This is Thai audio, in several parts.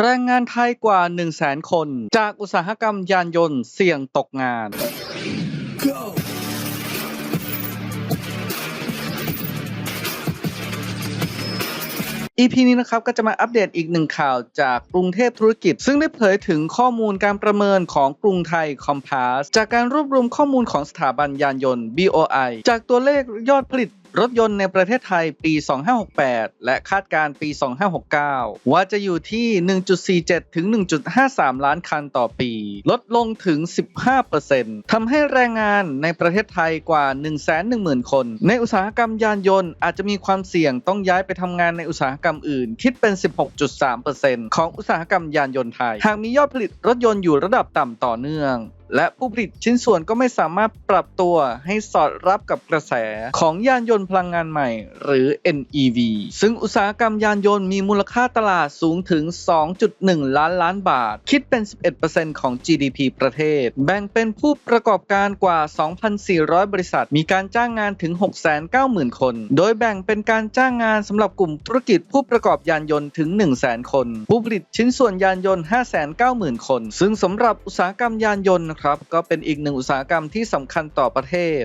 แรงงานไทยกว่า 1 0 0 0 0แสนคน จากอุตสาหกรรมยานยนต์เสี่ยงตกงาน EP นี้นะครับก็จะมาอัปเดตอีกหนึ่งข่าวจากกรุงเทพธุรกิจ ซึ่งได้เผยถึงข้อมูลการประเมินของกรุงไทยคอมพาสจากการรวบรวมข้อมูลของสถาบันยานยนต์ BOI จากตัวเลขยอดผลิต รถยนต์ในประเทศไทยปี 2568 และคาดการณ์ปี 2569 ว่าจะอยู่ที่ 1.47 ถึง 1.53 ล้านคันต่อปี ลดลงถึง 15%ทำให้แรงงานในประเทศไทยกว่า 110,000 คน ในอุตสาหกรรมยานยนต์อาจจะมีความเสี่ยงต้องย้ายไปทำงานในอุตสาหกรรมอื่น คิดเป็น 16.3%ของอุตสาหกรรมยานยนต์ไทย หากมียอดผลิตรถยนต์อยู่ระดับต่ำต่อเนื่อง และผู้ผลิตชิ้นส่วนก็ไม่สามารถปรับตัวให้สอดรับกับกระแสของยานยนต์พลังงานใหม่ หรือ NEV ซึ่งอุตสาหกรรมยานยนต์มีมูลค่าตลาดสูงถึง 2.1 ล้านล้านบาท คิดเป็น 11%ของ GDP ประเทศ แบ่งเป็นผู้ประกอบการกว่า 2,400 บริษัท มีการจ้างงานถึง 690,000 คน โดยแบ่งเป็นการจ้างงานสำหรับกลุ่มธุรกิจผู้ประกอบยานยนต์ถึง 100,000 คน ผู้ผลิตชิ้นส่วนยานยนต์ 590,000 คน ซึ่งสำหรับอุตสาหกรรมยานยนต์ครับ ก็เป็นอีกหนึ่งอุตสาหกรรมที่สำคัญต่อประเทศ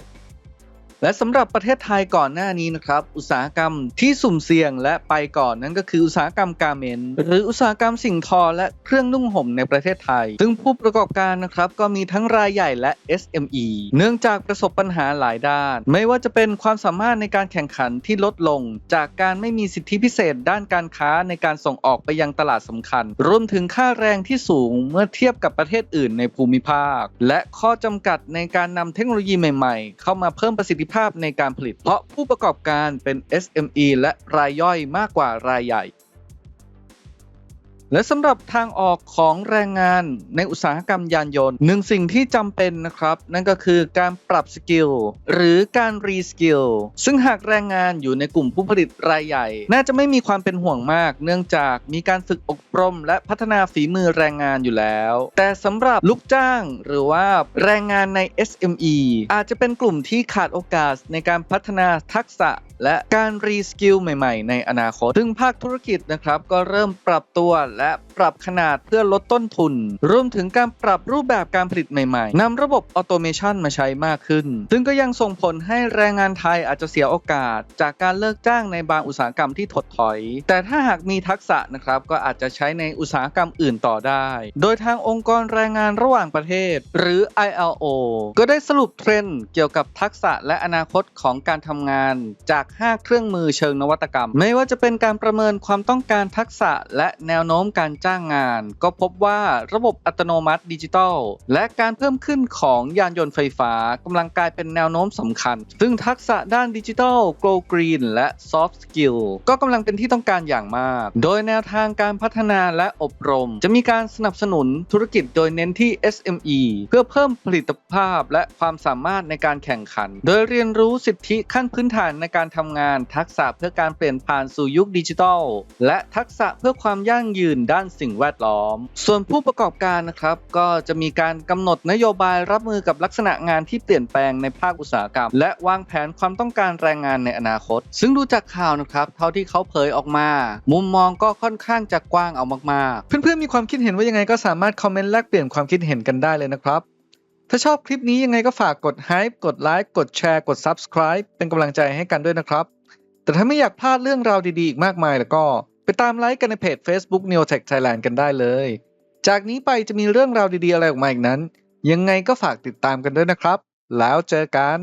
และสำหรับประเทศไทยก่อนหน้านี้นะครับ อุตสาหกรรมที่สุ่มเสี่ยงและไปก่อนนั่นก็คืออุตสาหกรรมการเมนหรืออุตสาหกรรมสิ่งทอและเครื่องนุ่งห่มในประเทศไทย ซึ่งผู้ประกอบการนะครับก็มีทั้งรายใหญ่และ SME เนื่องจากประสบปัญหาหลายด้าน ไม่ว่าจะเป็นความสามารถในการแข่งขันที่ลดลง จากการไม่มีสิทธิพิเศษด้านการค้าในการส่งออกไปยังตลาดสำคัญ รวมถึงค่าแรงที่สูงเมื่อเทียบกับประเทศอื่นในภูมิภาค และข้อจำกัดในการนำเทคโนโลยีใหม่ ๆ เข้ามาเพิ่มประสิทธิภาพในการผลิต เพราะผู้ประกอบการเป็น SME และรายย่อยมากกว่ารายใหญ่ และสำหรับทางออกของแรงงานในอุตสาหกรรมยานยนต์หนึ่งสิ่งที่จำเป็นนะครับ นั่นก็คือการปรับสกิลหรือการรีสกิลซึ่งหากแรงงานอยู่ในกลุ่มผู้ผลิตรายใหญ่ น่าจะไม่มีความเป็นห่วงมาก เนื่องจากมีการฝึกอบรม และพัฒนาฝีมือแรงงานอยู่แล้ว แต่สำหรับลูกจ้างหรือว่าแรงงานใน SME อาจจะเป็นกลุ่มที่ขาดโอกาสในการพัฒนาทักษะ และการรีสกิลใหม่ ๆ ในอนาคต ซึ่งภาคธุรกิจนะครับก็เริ่มปรับตัวและ ปรับขนาดเพื่อลดต้นทุน รวมถึงการปรับรูปแบบการผลิตใหม่ๆนำระบบออโตเมชันมาใช้มากขึ้น ซึ่งก็ยังส่งผลให้แรงงานไทยอาจจะเสียโอกาส จากการเลิกจ้างในบางอุตสาหกรรมที่ถดถอย แต่ถ้าหากมีทักษะนะครับก็อาจจะใช้ในอุตสาหกรรมอื่นต่อได้ โดยทางองค์กรแรงงานระหว่างประเทศ หรือ ILO ก็ได้สรุปเทรนด์เกี่ยวกับทักษะและอนาคตของการทำงานจาก 5 เครื่องมือเชิงนวัตกรรม ไม่ว่าจะเป็นการประเมินความต้องการทักษะและแนวโน้มการจ้างงาน ก็พบว่าระบบอัตโนมัติดิจิทัล และการเพิ่มขึ้นของยานยนต์ไฟฟ้ากำลังกลายเป็นแนวโน้มสำคัญ ซึ่งทักษะด้านดิจิทัล Go Green และ Soft Skill ก็กำลังเป็นที่ต้องการอย่างมาก โดยแนวทางการพัฒนาและอบรม จะมีการสนับสนุนธุรกิจโดยเน้นที่ SME เพื่อเพิ่มผลิตภาพและความสามารถในการแข่งขัน โดยเรียนรู้สิทธิขั้นพื้นฐานในการทำงาน ทักษะเพื่อการเปลี่ยนผ่านสู่ยุคดิจิทัล และทักษะเพื่อความยั่งยืนด้านสิ่งแวดล้อม ส่วนผู้ประกอบการนะครับก็จะมีการกำหนดนโยบายรับมือกับลักษณะงานที่เปลี่ยนแปลงในภาคอุตสาหกรรม และวางแผนความต้องการแรงงานในอนาคต ซึ่งดูจากข่าวนะครับเท่าที่เขาเผยออกมา มุมมองก็ค่อนข้างจะกว้างเอามากๆ เพื่อนๆมีความคิดเห็นว่ายังไงก็สามารถคอมเมนต์แลกเปลี่ยนความคิดเห็นกันได้เลยนะครับถ้าชอบคลิปนี้ยังไงก็ฝากกด Hype กดไลค์กดแชร์กด Subscribe เป็นกำลังใจให้กันด้วยนะครับ แต่ถ้าไม่อยากพลาดเรื่องราวดีๆ อีกมากมายแล้วก็ ไปตามไลค์กันในเพจ Facebook Neotech Thailand กันได้เลย จากนี้ไปจะมีเรื่องราวดีๆอะไรออกมาอีกนั้น ยังไงก็ฝากติดตามกันด้วยนะครับ แล้วเจอกัน